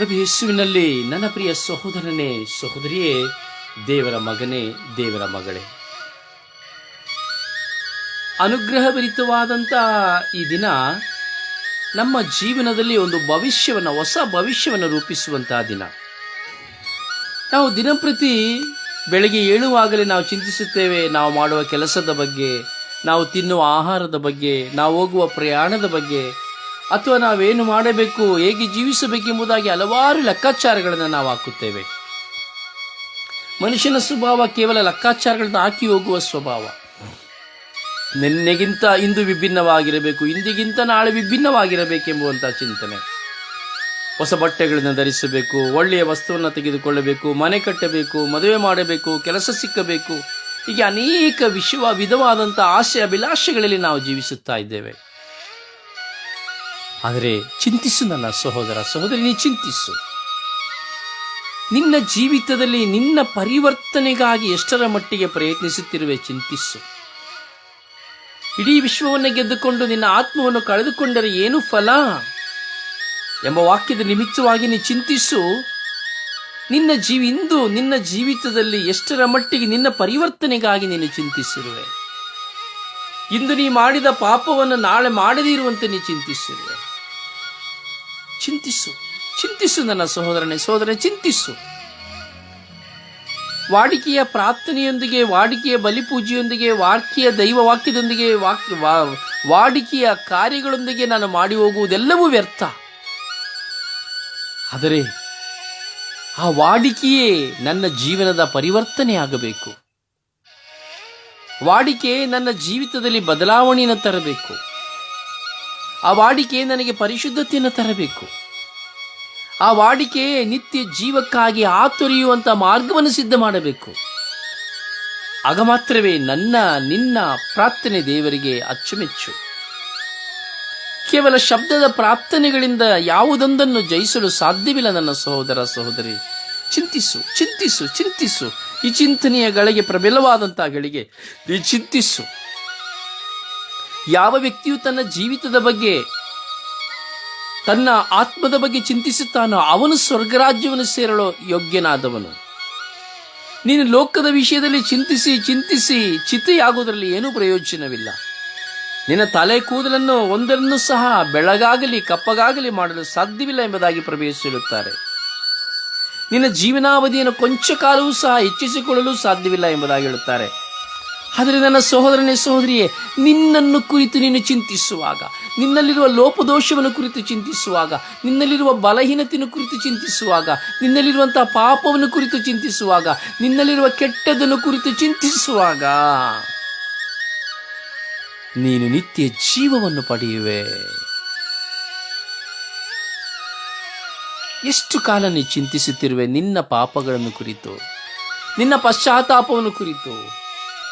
ಪ್ರಭು ಯೇಸುವಿನಲ್ಲಿ ನನ್ನ ಪ್ರಿಯ ಸಹೋದರನೇ, ಸಹೋದರಿಯೇ, ದೇವರ ಮಗನೇ, ದೇವರ ಮಗಳೇ. ಅನುಗ್ರಹಭರಿತವಾದಂಥ ಈ ದಿನ ನಮ್ಮ ಜೀವನದಲ್ಲಿ ಒಂದು ಭವಿಷ್ಯವನ್ನು, ಹೊಸ ಭವಿಷ್ಯವನ್ನು ರೂಪಿಸುವಂತಹ ದಿನ. ನಾವು ದಿನಂಪ್ರತಿ ಬೆಳಗ್ಗೆ ಏಳುವಾಗಲೇ ನಾವು ಚಿಂತಿಸುತ್ತೇವೆ, ನಾವು ಮಾಡುವ ಕೆಲಸದ ಬಗ್ಗೆ, ನಾವು ತಿನ್ನುವ ಆಹಾರದ ಬಗ್ಗೆ, ನಾವು ಹೋಗುವ ಪ್ರಯಾಣದ ಬಗ್ಗೆ ಅಥವಾ ನಾವೇನು ಮಾಡಬೇಕು, ಹೇಗೆ ಜೀವಿಸಬೇಕೆಂಬುದಾಗಿ ಹಲವಾರು ಲೆಕ್ಕಾಚಾರಗಳನ್ನು ನಾವು ಹಾಕುತ್ತೇವೆ. ಮನುಷ್ಯನ ಸ್ವಭಾವ ಕೇವಲ ಲೆಕ್ಕಾಚಾರಗಳನ್ನು ಹಾಕಿ ಹೋಗುವ ಸ್ವಭಾವ. ನಿನ್ನೆಗಿಂತ ಇಂದು ವಿಭಿನ್ನವಾಗಿರಬೇಕು, ಇಂದಿಗಿಂತ ನಾಳೆ ವಿಭಿನ್ನವಾಗಿರಬೇಕೆಂಬುವಂಥ ಚಿಂತನೆ. ಹೊಸ ಬಟ್ಟೆಗಳನ್ನು ಧರಿಸಬೇಕು, ಒಳ್ಳೆಯ ವಸ್ತುವನ್ನು ತೆಗೆದುಕೊಳ್ಳಬೇಕು, ಮನೆ ಕಟ್ಟಬೇಕು, ಮದುವೆ ಮಾಡಬೇಕು, ಕೆಲಸ ಸಿಕ್ಕಬೇಕು, ಹೀಗೆ ಅನೇಕ ವಿಶ್ವ ವಿಧವಾದಂಥ ಆಸೆ ಅಭಿಲಾಷೆಗಳಲ್ಲಿ ನಾವು ಜೀವಿಸುತ್ತಾ ಇದ್ದೇವೆ. ಆದರೆ ಚಿಂತಿಸು ನನ್ನ ಸಹೋದರ ಸಹೋದರಿ, ನೀ ಚಿಂತಿಸು. ನಿನ್ನ ಜೀವಿತದಲ್ಲಿ ನಿನ್ನ ಪರಿವರ್ತನೆಗಾಗಿ ಎಷ್ಟರ ಮಟ್ಟಿಗೆ ಪ್ರಯತ್ನಿಸುತ್ತಿರುವೆ ಚಿಂತಿಸು. ಇಡೀ ವಿಶ್ವವನ್ನು ಗೆದ್ದುಕೊಂಡು ನಿನ್ನ ಆತ್ಮವನ್ನು ಕಳೆದುಕೊಂಡರೆ ಏನು ಫಲ? ಎಂಬ ವಾಕ್ಯದ ನಿಮಿತ್ತವಾಗಿ ನೀ ಚಿಂತಿಸು. ನಿನ್ನ ಜೀವಿ, ಇಂದು ನಿನ್ನ ಜೀವಿತದಲ್ಲಿ ಎಷ್ಟರ ಮಟ್ಟಿಗೆ ನಿನ್ನ ಪರಿವರ್ತನೆಗಾಗಿ ನೀನು ಚಿಂತಿಸಿರುವೆ. ಇಂದು ನೀ ಮಾಡಿದ ಪಾಪವನ್ನು ನಾಳೆ ಮಾಡದೇ ಇರುವಂತೆ ನೀ ಚಿಂತಿಸಿರುವೆ. ಚಿಂತಿಸು. ಚಿಂತಿಸು ನನ್ನ ಸಹೋದರನೇ ಸಹೋದರನೇ ಚಿಂತಿಸು. ವಾಡಿಕೆಯ ಪ್ರಾರ್ಥನೆಯೊಂದಿಗೆ, ವಾಡಿಕೆಯ ಬಲಿಪೂಜೆಯೊಂದಿಗೆ ವಾಕ್ಯ ದೈವ ವಾಕ್ಯದೊಂದಿಗೆ ವಾಡಿಕೆಯ ಕಾರ್ಯಗಳೊಂದಿಗೆ ನಾನು ಮಾಡಿ ಹೋಗುವುದೆಲ್ಲವೂ ವ್ಯರ್ಥ. ಆದರೆ ಆ ವಾಡಿಕೆಯೇ ನನ್ನ ಜೀವನದ ಪರಿವರ್ತನೆ ಆಗಬೇಕು. ವಾಡಿಕೆ ನನ್ನ ಜೀವಿತದಲ್ಲಿ ಬದಲಾವಣೆಯನ್ನು ತರಬೇಕು. ಆ ವಾಡಿಕೆ ನನಗೆ ಪರಿಶುದ್ಧತೆಯನ್ನು ತರಬೇಕು. ಆ ವಾಡಿಕೆ ನಿತ್ಯ ಜೀವಕ್ಕಾಗಿ ಆತುರಿಯುವಂಥ ಮಾರ್ಗವನ್ನು ಸಿದ್ಧ ಮಾಡಬೇಕು. ಆಗ ಮಾತ್ರವೇ ನನ್ನ, ನಿನ್ನ ಪ್ರಾರ್ಥನೆ ದೇವರಿಗೆ ಅಚ್ಚುಮೆಚ್ಚು. ಕೇವಲ ಶಬ್ದದ ಪ್ರಾರ್ಥನೆಗಳಿಂದ ಯಾವುದೊಂದನ್ನು ಜಯಿಸಲು ಸಾಧ್ಯವಿಲ್ಲ ನನ್ನ ಸಹೋದರ ಸಹೋದರಿ. ಚಿಂತಿಸು ಚಿಂತಿಸು ಚಿಂತಿಸು. ಈ ಚಿಂತನೆಯ ಗಳಿಗೆ ಪ್ರಬಲವಾದಂತಹ ಗಳಿಗೆ ಈ ಚಿಂತಿಸು. ಯಾವ ವ್ಯಕ್ತಿಯು ತನ್ನ ಜೀವಿತದ ಬಗ್ಗೆ, ತನ್ನ ಆತ್ಮದ ಬಗ್ಗೆ ಚಿಂತಿಸುತ್ತಾನೋ ಅವನು ಸ್ವರ್ಗರಾಜ್ಯವನ್ನು ಸೇರಲು ಯೋಗ್ಯನಾದವನು. ನೀನು ಲೋಕದ ವಿಷಯದಲ್ಲಿ ಚಿಂತಿಸಿ ಚಿಂತಿಸಿ ಚಿತೆಯಾಗುವುದರಲ್ಲಿ ಏನೂ ಪ್ರಯೋಜನವಿಲ್ಲ. ನಿನ್ನ ತಲೆ ಕೂದಲನ್ನು ಒಂದನ್ನು ಸಹ ಬೆಳಗಾಗಲಿ, ಕಪ್ಪಗಾಗಲಿ ಮಾಡಲು ಸಾಧ್ಯವಿಲ್ಲ ಎಂಬುದಾಗಿ ಪ್ರವೇಶಿಸಿರುತ್ತಾರೆ ನಿನ್ನ ಜೀವನಾವಧಿಯನ್ನು ಕೊಂಚ ಕಾಲವೂ ಸಹ ಹೆಚ್ಚಿಸಿಕೊಳ್ಳಲು ಸಾಧ್ಯವಿಲ್ಲ ಎಂಬುದಾಗಿ ಹೇಳುತ್ತಾರೆ. ಆದರೆ ನನ್ನ ಸಹೋದರನೇ ಸಹೋದರಿಯೇ, ನಿನ್ನನ್ನು ಕುರಿತು ನೀನು ಚಿಂತಿಸುವಾಗ, ನಿನ್ನಲ್ಲಿರುವ ಲೋಪದೋಷವನ್ನು ಕುರಿತು ಚಿಂತಿಸುವಾಗ, ನಿನ್ನಲ್ಲಿರುವ ಬಲಹೀನತೆಯನ್ನು ಕುರಿತು ಚಿಂತಿಸುವಾಗ, ನಿನ್ನಲ್ಲಿರುವಂತಹ ಪಾಪವನ್ನು ಕುರಿತು ಚಿಂತಿಸುವಾಗ, ನಿನ್ನಲ್ಲಿರುವ ಕೆಟ್ಟದನ್ನು ಕುರಿತು ಚಿಂತಿಸುವಾಗ ನೀನು ನಿತ್ಯ ಜೀವವನ್ನು ಪಡೆಯುವೆ. ಎಷ್ಟು ಕಾಲ ನೀ ಚಿಂತಿಸುತ್ತಿರುವೆ ನಿನ್ನ ಪಾಪಗಳನ್ನು ಕುರಿತು, ನಿನ್ನ ಪಶ್ಚಾತ್ತಾಪವನ್ನು ಕುರಿತು?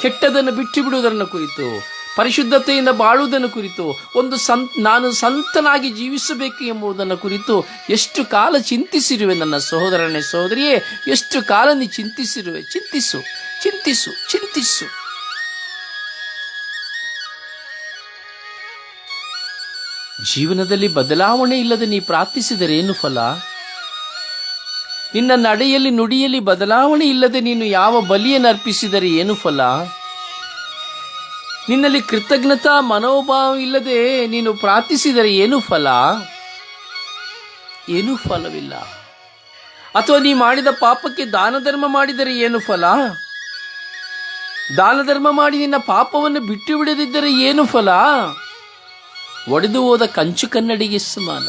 ಕೆಟ್ಟದನ್ನು ಬಿಟ್ಟು ಬಿಡುವುದನ್ನು ಕುರಿತು, ಪರಿಶುದ್ಧತೆಯಿಂದ ಬಾಳುವುದನ್ನು ಕುರಿತು, ಒಂದು ಸಂತ್ ನಾನು ಸಂತನಾಗಿ ಜೀವಿಸಬೇಕು ಎಂಬುದನ್ನು ಕುರಿತು ಎಷ್ಟು ಕಾಲ ಚಿಂತಿಸಿರುವೆ ನನ್ನ ಸಹೋದರನೇ ಸಹೋದರಿಯೇ, ಎಷ್ಟು ಕಾಲ ನೀ ಚಿಂತಿಸಿರುವೆ? ಚಿಂತಿಸು ಚಿಂತಿಸು ಚಿಂತಿಸು. ಜೀವನದಲ್ಲಿ ಬದಲಾವಣೆ ಇಲ್ಲದೆ ನೀ ಪ್ರಾರ್ಥಿಸಿದರೆ ಏನು ಫಲ? ನಿನ್ನ ನಡೆಯಲ್ಲಿ ನುಡಿಯಲ್ಲಿ ಬದಲಾವಣೆ ಇಲ್ಲದೆ ನೀನು ಯಾವ ಬಲಿಯನ್ನು ಅರ್ಪಿಸಿದರೆ ಏನು ಫಲ? ನಿನ್ನಲ್ಲಿ ಕೃತಜ್ಞತಾ ಮನೋಭಾವ ಇಲ್ಲದೆ ನೀನು ಪ್ರಾರ್ಥಿಸಿದರೆ ಏನು ಫಲ? ಏನೂ ಫಲವಿಲ್ಲ. ಅಥವಾ ನೀ ಮಾಡಿದ ಪಾಪಕ್ಕೆ ದಾನ ಧರ್ಮ ಮಾಡಿದರೆ ಏನು ಫಲ? ದಾನ ಧರ್ಮ ಮಾಡಿ ನಿನ್ನ ಪಾಪವನ್ನು ಬಿಟ್ಟು ಬಿಡದಿದ್ದರೆ ಏನು ಫಲ? ಒಡೆದು ಹೋದ ಕಂಚು ಕನ್ನಡಿಗೆ ಸಮಾನ.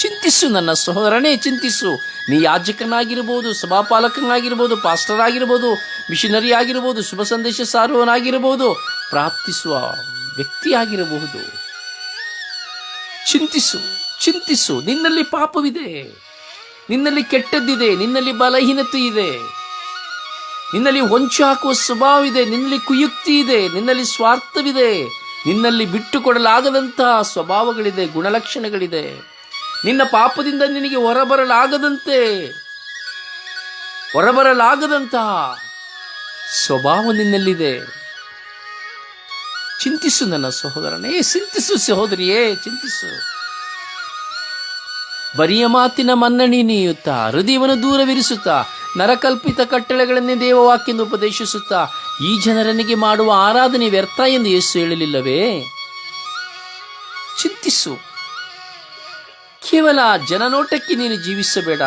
ಚಿಂತಿಸು ನನ್ನ ಸಹೋದರನೇ, ಚಿಂತಿಸು. ನೀ ಯಾಜಕನಾಗಿರ್ಬೋದು, ಸಭಾಪಾಲಕನಾಗಿರ್ಬೋದು ಪಾಸ್ಟರ್ ಆಗಿರ್ಬೋದು ಮಿಷನರಿ ಆಗಿರ್ಬೋದು ಶುಭ ಸಂದೇಶ ಸಾರುವನಾಗಿರಬಹುದು ಪ್ರಾರ್ಥಿಸುವ ವ್ಯಕ್ತಿಯಾಗಿರಬಹುದು. ಚಿಂತಿಸು ಚಿಂತಿಸು, ನಿನ್ನಲ್ಲಿ ಪಾಪವಿದೆ. ನಿನ್ನಲ್ಲಿ ಕೆಟ್ಟದ್ದಿದೆ, ನಿನ್ನಲ್ಲಿ ಬಲಹೀನತೆ ಇದೆ ನಿನ್ನಲ್ಲಿ ಹೊಂಚು ಹಾಕುವ ಸ್ವಭಾವವಿದೆ, ನಿನ್ನಲ್ಲಿ ಕುಯುಕ್ತಿ ಇದೆ ನಿನ್ನಲ್ಲಿ ಸ್ವಾರ್ಥವಿದೆ. ನಿನ್ನಲ್ಲಿ ಬಿಟ್ಟುಕೊಡಲಾಗದಂತಹ ಸ್ವಭಾವಗಳಿದೆ, ಗುಣಲಕ್ಷಣಗಳಿದೆ. ನಿನ್ನ ಪಾಪದಿಂದ ನಿನಗೆ ಹೊರಬರಲಾಗದಂತೆ, ಹೊರಬರಲಾಗದಂತಹ ಸ್ವಭಾವ ನಿನ್ನಲ್ಲಿದೆ. ಚಿಂತಿಸು ನನ್ನ ಸಹೋದರನೇ, ಚಿಂತಿಸು ಸಹೋದರಿಯೇ, ಚಿಂತಿಸು. ಬರಿಯ ಮಾತಿನ ಮನ್ನಣಿ ನೀಯುತ್ತಾ, ಹೃದಯವನ್ನು ದೂರವಿರಿಸುತ್ತಾ, ನರಕಲ್ಪಿತ ಕಟ್ಟಳೆಗಳನ್ನೇ ದೇವವಾಕ್ಯೆಂದು ಉಪದೇಶಿಸುತ್ತಾ, ಈ ಜನರನಿಗೆ ಮಾಡುವ ಆರಾಧನೆ ವ್ಯರ್ಥ ಎಂದು ಯೇಸು ಹೇಳಲಿಲ್ಲವೇ? ಚಿಂತಿಸು. ಕೇವಲ ಜನನೋಟಕ್ಕೆ ನೀನು ಜೀವಿಸಬೇಡ,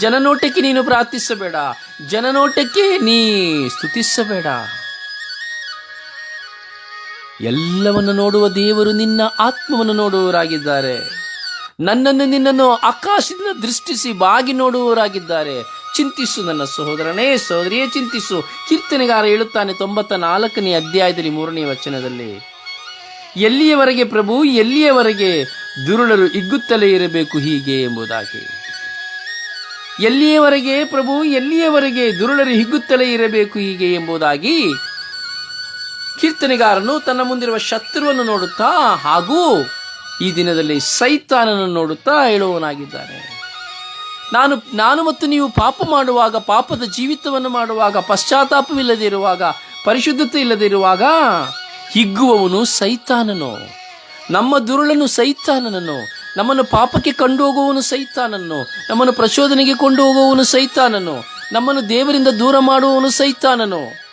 ಜನನೋಟಕ್ಕೆ ನೀನು ಪ್ರಾರ್ಥಿಸಬೇಡ, ಜನನೋಟಕ್ಕೆ ನೀ ಸ್ತುತಿಸಬೇಡ. ಎಲ್ಲವನ್ನು ನೋಡುವ ದೇವರು ನಿನ್ನ ಆತ್ಮವನ್ನು ನೋಡುವವರಾಗಿದ್ದಾರೆ. ನನ್ನನ್ನು ನಿನ್ನನ್ನು ಆಕಾಶದಿಂದ ದೃಷ್ಟಿಸಿ ಬಾಗಿ ನೋಡುವವರಾಗಿದ್ದಾರೆ. ಚಿಂತಿಸು ನನ್ನ ಸಹೋದರನೇ, ಸಹೋದರಿಯೇ, ಚಿಂತಿಸು. ಕೀರ್ತನೆಗಾರ ಹೇಳುತ್ತಾನೆ ತೊಂಬತ್ತ ನಾಲ್ಕನೇ ಅಧ್ಯಾಯದಲ್ಲಿ ಮೂರನೇ ವಚನದಲ್ಲಿ. ಎಲ್ಲಿಯವರೆಗೆ ಪ್ರಭು, ಎಲ್ಲಿಯವರೆಗೆ ದುರುಳರು ಇಗ್ಗುತ್ತಲೇ ಇರಬೇಕು ಹೀಗೆ ಎಂಬುದಾಗಿ. ಎಲ್ಲಿಯವರೆಗೆ ಪ್ರಭು, ಎಲ್ಲಿಯವರೆಗೆ ದುರುಳರು ಹಿಗ್ಗುತ್ತಲೇ ಇರಬೇಕು ಹೀಗೆ ಎಂಬುದಾಗಿ ಕೀರ್ತನೆಗಾರನು ತನ್ನ ಮುಂದಿರುವ ಶತ್ರುವನ್ನು ನೋಡುತ್ತಾ ಹಾಗೂ ಈ ದಿನದಲ್ಲಿ ಸೈತಾನನ್ನು ನೋಡುತ್ತಾ ಹೇಳುವವನಾಗಿದ್ದಾನೆ. ನಾನು ನಾನು ಮತ್ತು ನೀವು ಪಾಪ ಮಾಡುವಾಗ, ಪಾಪದ ಜೀವಿತವನ್ನು ಮಾಡುವಾಗ, ಪಶ್ಚಾತ್ತಾಪವಿಲ್ಲದೆ ಇರುವಾಗ, ಪರಿಶುದ್ಧತೆ ಇಲ್ಲದಿರುವಾಗ ಹಿಗ್ಗುವವನು ಸೈತಾನನು. ನಮ್ಮ ದುರುಳನ್ನು ಸೈತಾನನನ್ನು, ನಮ್ಮನ್ನು ಪಾಪಕ್ಕೆ ಕಂಡು ಹೋಗುವವನು ಸೈತಾನನ್ನು, ನಮ್ಮನ್ನು ಪ್ರಚೋದನೆಗೆ ಕೊಂಡು ಹೋಗುವವನು ಸೈತಾನನು ನಮ್ಮನ್ನು ದೇವರಿಂದ ದೂರ ಮಾಡುವವನು ಸೈತಾನನು.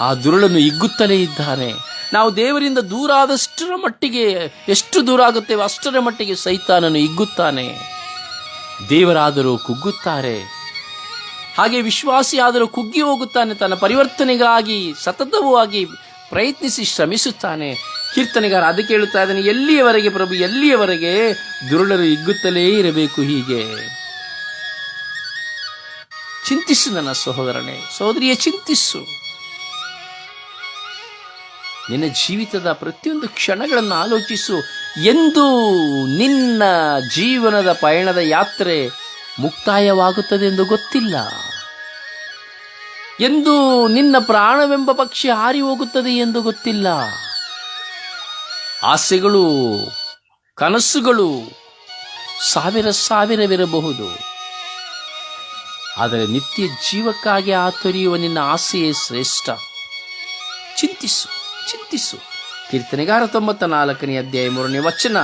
ಆ ದುರುಳನ್ನು ಇಗ್ಗುತ್ತಲೇ ಇದ್ದಾನೆ. ನಾವು ದೇವರಿಂದ ದೂರ ಆದಷ್ಟರ ಮಟ್ಟಿಗೆ, ಎಷ್ಟು ದೂರ ಆಗುತ್ತೇವೆ ಅಷ್ಟರ ಮಟ್ಟಿಗೆ ಸೈತಾನನು ಇಗ್ಗುತ್ತಾನೆ. ದೇವರಾದರೂ ಕುಗ್ಗುತ್ತಾರೆ. ಹಾಗೆ ವಿಶ್ವಾಸಿ ಆದರೂ ಕುಗ್ಗಿ ಹೋಗುತ್ತಾನೆ. ತನ್ನ ಪರಿವರ್ತನೆಗಾಗಿ, ಸತತವಾಗಿ ಪ್ರಯತ್ನಿಸಿ ಶ್ರಮಿಸುತ್ತಾನೆ. ಕೀರ್ತನೆಗಾರ ಅದಕ್ಕೆ ಹೇಳುತ್ತಾ ಇದ್ದಾನೆ, ಎಲ್ಲಿಯವರೆಗೆ ಪ್ರಭು, ಎಲ್ಲಿಯವರೆಗೆ? ದುರುಳರು ಇಗ್ಗುತ್ತಲೇ ಇರಬೇಕು ಹೀಗೆ. ಚಿಂತಿಸು ನನ್ನ ಸಹೋದರನೇ, ಸಹೋದರಿಯ, ಚಿಂತಿಸು. ನಿನ್ನ ಜೀವಿತದ ಪ್ರತಿಯೊಂದು ಕ್ಷಣಗಳನ್ನು ಆಲೋಚಿಸು. ಎಂದು ನಿನ್ನ ಜೀವನದ ಪಯಣದ ಯಾತ್ರೆ ಮುಕ್ತಾಯವಾಗುತ್ತದೆ ಎಂದು ಗೊತ್ತಿಲ್ಲ. ಎಂದು ನಿನ್ನ ಪ್ರಾಣವೆಂಬ ಪಕ್ಷಿ ಹಾರಿ ಹೋಗುತ್ತದೆ ಎಂದು ಗೊತ್ತಿಲ್ಲ. ಆಸೆಗಳು, ಕನಸುಗಳು ಸಾವಿರ ಸಾವಿರವಿರಬಹುದು. ಆದರೆ ನಿತ್ಯ ಜೀವಕ್ಕಾಗಿ ಆತೊರೆಯುವ ನಿನ್ನ ಆಸೆಯೇ ಶ್ರೇಷ್ಠ. ಚಿಂತಿಸು ಚಿಂತಿಸು. ಕೀರ್ತನೆಗಾರ ತೊಂಬತ್ತ ನಾಲ್ಕನೇ ಅಧ್ಯಾಯ ಮೂರನೇ ವಚನ,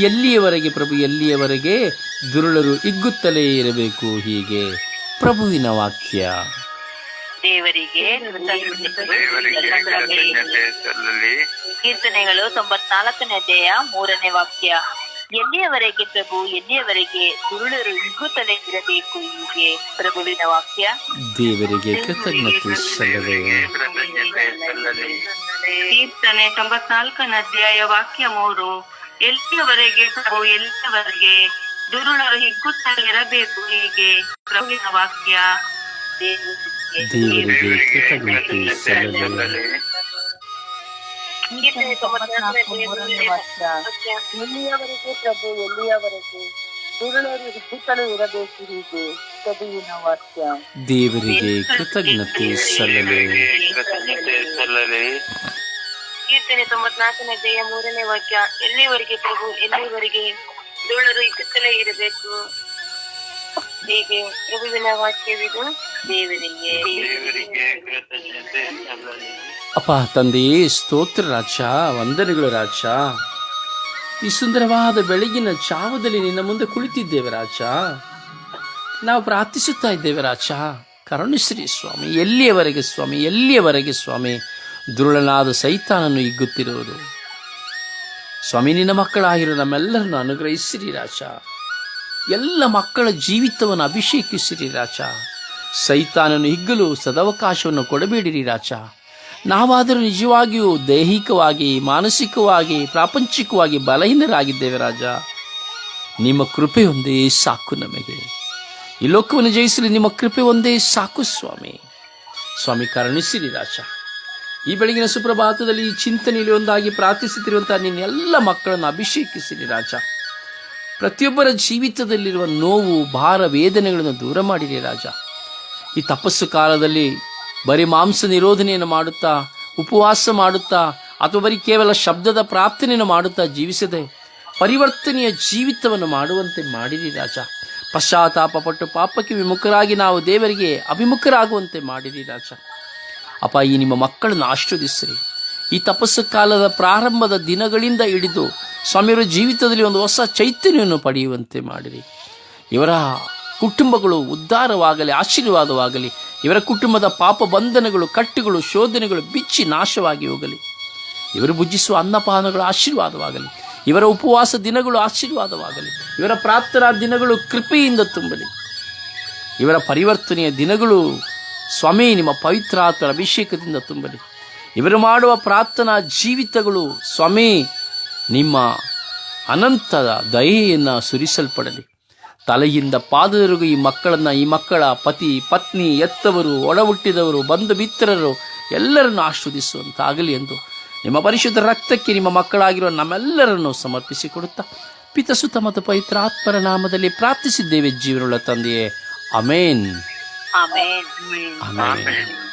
ಎಲ್ಲಿಯವರೆಗೆ ಪ್ರಭು, ಎಲ್ಲಿಯವರೆಗೆ ದುರುಳರು ಇಗ್ಗುತ್ತಲೇ ಇರಬೇಕು ಹೀಗೆ ಪ್ರಭುವಿನ ವಾಕ್ಯ. ದೇವರಿಗೆ ಕೀರ್ತನೆಗಳು ತೊಂಬತ್ನಾಲ್ಕನೇ ಅಧ್ಯಾಯ ಮೂರನೇ ವಾಕ್ಯ. ಎಲ್ಲಿಯವರೆಗೆ ಪ್ರಭು ಎಲ್ಲಿಯವರೆಗೆ ದುರುಳರು ಹಿಗ್ಗುತ್ತಲೇ ಇರಬೇಕು ಹೀಗೆ ಪ್ರಭುವಿನ ವಾಕ್ಯ. ದೇವರಿಗೆ ಕೃತಜ್ಞತೆ ಕೀರ್ತನೆ ತೊಂಬತ್ನಾಲ್ಕನೇ ಅಧ್ಯಾಯ ವಾಕ್ಯ ಮೂರು. ಎಲ್ಲಿಯವರೆಗೆ ಪ್ರಭು ಎಲ್ಲಿಯವರೆಗೆ ದುರುಳರು ಹಿಗ್ಗುತ್ತಲೇ ಇರಬೇಕು ಹೀಗೆ ಪ್ರಭುವಿನ ವಾಕ್ಯ. ದೇವರಿಗೆ ಕೃತಜ್ಞತೆ ವಾಕ್ಯ ಎಲ್ಲಿಯವರೆಗೆ ಪ್ರಭು ಎಲ್ಲಿಯವರೆಗೆ? ದುರುಳರು ಹಿಗ್ಗುತ್ತಲೇ ಇರಬೇಕು ಹೀಗೆ ಪ್ರಭುವಿನ ವಾಕ್ಯ. ದೇವರಿಗೆ ಕೃತಜ್ಞತೆ ಸಲ್ಲಲೆ ಕೃತಜ್ಞತೆ ಸಲ್ಲಲಿ ಕೀರ್ತನೆ ತೊಂಬತ್ನಾಲ್ಕನೇ ದೇಹ ಮೂರನೇ ವಾಕ್ಯ ಎಲ್ಲಿವರೆಗೆ ಪ್ರಭು ಎಲ್ಲಿವರೆಗೆ ಧೂಳರು ಇಕ್ಕುತ್ತಲೇ ಇರಬೇಕು? ಹೀಗೆ ಪ್ರಭುವಿನ ವಾಕ್ಯವಿದು ದೇವರಿಗೆ. ದೇವರಿಗೆ ಕೃತಜ್ಞತೆ ಸಲ್ಲಲಿ ಅಪ್ಪ ತಂದೆಯೇ ಸ್ತೋತ್ರ ರಾಜ ವಂದನೆಗಳು ರಾಜ ಈ ಸುಂದರವಾದ ಬೆಳಗಿನ ಜಾವದಲ್ಲಿ ನಿನ್ನ ಮುಂದೆ ಕುಳಿತಿದ್ದೇವೆ ರಾಜ ನಾವು ಪ್ರಾರ್ಥಿಸುತ್ತಾ ಇದ್ದೇವೆ ರಾಜ ಕರುಣಶ್ರೀ ಸ್ವಾಮಿ ಎಲ್ಲಿಯವರೆಗೆ ಸ್ವಾಮಿ ಎಲ್ಲಿಯವರೆಗೆ ಸ್ವಾಮಿ? ದುರುಳನಾದ ಸೈತಾನನ್ನು ಇಗ್ಗುತ್ತಿರುವುದು ಸ್ವಾಮಿ ನಿನ್ನ ಮಕ್ಕಳಾಗಿರೋ ನಮ್ಮೆಲ್ಲರನ್ನು ಅನುಗ್ರಹಿಸಿರಿ ರಾಜ ಎಲ್ಲ ಮಕ್ಕಳ ಜೀವಿತವನ್ನು ಅಭಿಷೇಕಿಸಿರಿ ರಾಜ. ಸೈತಾನನ್ನು ಹಿಗ್ಗಲು ಸದವಕಾಶವನ್ನು ಕೊಡಬೇಡಿರಿ ರಾಜ. ನಾವಾದರೂ ನಿಜವಾಗಿಯೂ ದೈಹಿಕವಾಗಿ, ಮಾನಸಿಕವಾಗಿ, ಪ್ರಾಪಂಚಿಕವಾಗಿ ಬಲಹೀನರಾಗಿದ್ದೇವೆ ರಾಜ. ನಿಮ್ಮ ಕೃಪೆ ಒಂದೇ ಸಾಕು ನಮಗೆ. ಈ ಲೋಕವನ್ನು ಜಯಿಸಲು ನಿಮ್ಮ ಕೃಪೆ ಒಂದೇ ಸಾಕು ಸ್ವಾಮಿ. ಸ್ವಾಮಿ ಕರುಣಿಸಿರಿ ರಾಜ. ಈ ಬೆಳಗಿನ ಸುಪ್ರಭಾತದಲ್ಲಿ ಈ ಚಿಂತನೆಯಲ್ಲಿ ಒಂದಾಗಿ ಪ್ರಾರ್ಥಿಸುತ್ತಿರುವಂತಹ ನಿನ್ನೆಲ್ಲ ಮಕ್ಕಳನ್ನು ಅಭಿಷೇಕಿಸಿರಿ ರಾಜ. ಪ್ರತಿಯೊಬ್ಬರ ಜೀವಿತದಲ್ಲಿರುವ ನೋವು, ಭಾರ, ವೇದನೆಗಳನ್ನು ದೂರ ಮಾಡಿರಿ ರಾಜ. ಈ ತಪಸ್ಸು ಕಾಲದಲ್ಲಿ ಬರೀ ಮಾಂಸ ನಿರೋಧನೆಯನ್ನು ಮಾಡುತ್ತಾ, ಉಪವಾಸ ಮಾಡುತ್ತಾ, ಅಥವಾ ಬರೀ ಕೇವಲ ಶಬ್ದದ ಪ್ರಾರ್ಥನೆಯನ್ನು ಮಾಡುತ್ತಾ ಜೀವಿಸದೆ ಪರಿವರ್ತನೆಯ ಜೀವಿತವನ್ನು ಮಾಡುವಂತೆ ಮಾಡಿರಿ ರಾಜ. ಪಶ್ಚಾತ್ತಾಪ ಪಟ್ಟು ಪಾಪಕ್ಕೆ ವಿಮುಖರಾಗಿ ನಾವು ದೇವರಿಗೆ ಅಭಿಮುಖರಾಗುವಂತೆ ಮಾಡಿರಿ ರಾಜ. ಅಪ್ಪ, ಈ ನಿಮ್ಮ ಮಕ್ಕಳನ್ನು ಆಶೀರ್ವದಿಸಿರಿ. ಈ ತಪಸ್ಸು ಕಾಲದ ಪ್ರಾರಂಭದ ದಿನಗಳಿಂದ ಹಿಡಿದು ಸ್ವಾಮಿಯವರ ಜೀವಿತದಲ್ಲಿ ಒಂದು ಹೊಸ ಚೈತನ್ಯವನ್ನು ಪಡೆಯುವಂತೆ ಮಾಡಿರಿ. ಇವರ ಕುಟುಂಬಗಳು ಉದ್ಧಾರವಾಗಲಿ, ಆಶೀರ್ವಾದವಾಗಲಿ, ಇವರ ಕುಟುಂಬದ ಪಾಪ ಬಂಧನಗಳು, ಕಟ್ಟುಗಳು, ಶೋಧನೆಗಳು ಬಿಚ್ಚಿ ನಾಶವಾಗಿ ಹೋಗಲಿ. ಇವರು ಭುಜಿಸುವ ಅನ್ನಪಾನಗಳು ಆಶೀರ್ವಾದವಾಗಲಿ. ಇವರ ಉಪವಾಸ ದಿನಗಳು ಆಶೀರ್ವಾದವಾಗಲಿ. ಇವರ ಪ್ರಾರ್ಥನಾ ದಿನಗಳು ಕೃಪೆಯಿಂದ ತುಂಬಲಿ. ಇವರ ಪರಿವರ್ತನೆಯ ದಿನಗಳು ಸ್ವಾಮಿ ನಿಮ್ಮ ಪವಿತ್ರ ಆತ್ಮರ ಅಭಿಷೇಕದಿಂದ ತುಂಬಲಿ. ಇವರು ಮಾಡುವ ಪ್ರಾರ್ಥನಾ ಜೀವಿತಗಳು ಸ್ವಾಮಿ ನಿಮ್ಮ ಅನಂತದ ದಯೆಯನ್ನು ಸುರಿಸಲ್ಪಡಲಿ. ತಲೆಯಿಂದ ಪಾದದವರೆಗೂ ಈ ಮಕ್ಕಳನ್ನು ಈ ಮಕ್ಕಳ ಪತಿ ಪತ್ನಿ ಎತ್ತವರು ಒಡಹುಟ್ಟಿದವರು ಬಂಧು ಮಿತ್ರರು ಎಲ್ಲರನ್ನು ಆಶ್ರದಿಸುವಂತಾಗಲಿ ಎಂದು ನಿಮ್ಮ ಪರಿಶುದ್ಧ ರಕ್ತಕ್ಕೆ ನಿಮ್ಮ ಮಕ್ಕಳಾಗಿರುವ ನಮ್ಮೆಲ್ಲರನ್ನು ಸಮರ್ಪಿಸಿಕೊಡುತ್ತಾ ಪಿತಸುತ ಮತ್ತು ಪವಿತ್ರ ಆತ್ಮರ ನಾಮದಲ್ಲಿ ಪ್ರಾರ್ಥಿಸಿದ್ದೇವೆ ಜೀವನಗಳ ತಂದೆಯೇ. ಅಮೇನ್. ಅಮೇನ್. ಅಮೇನ್.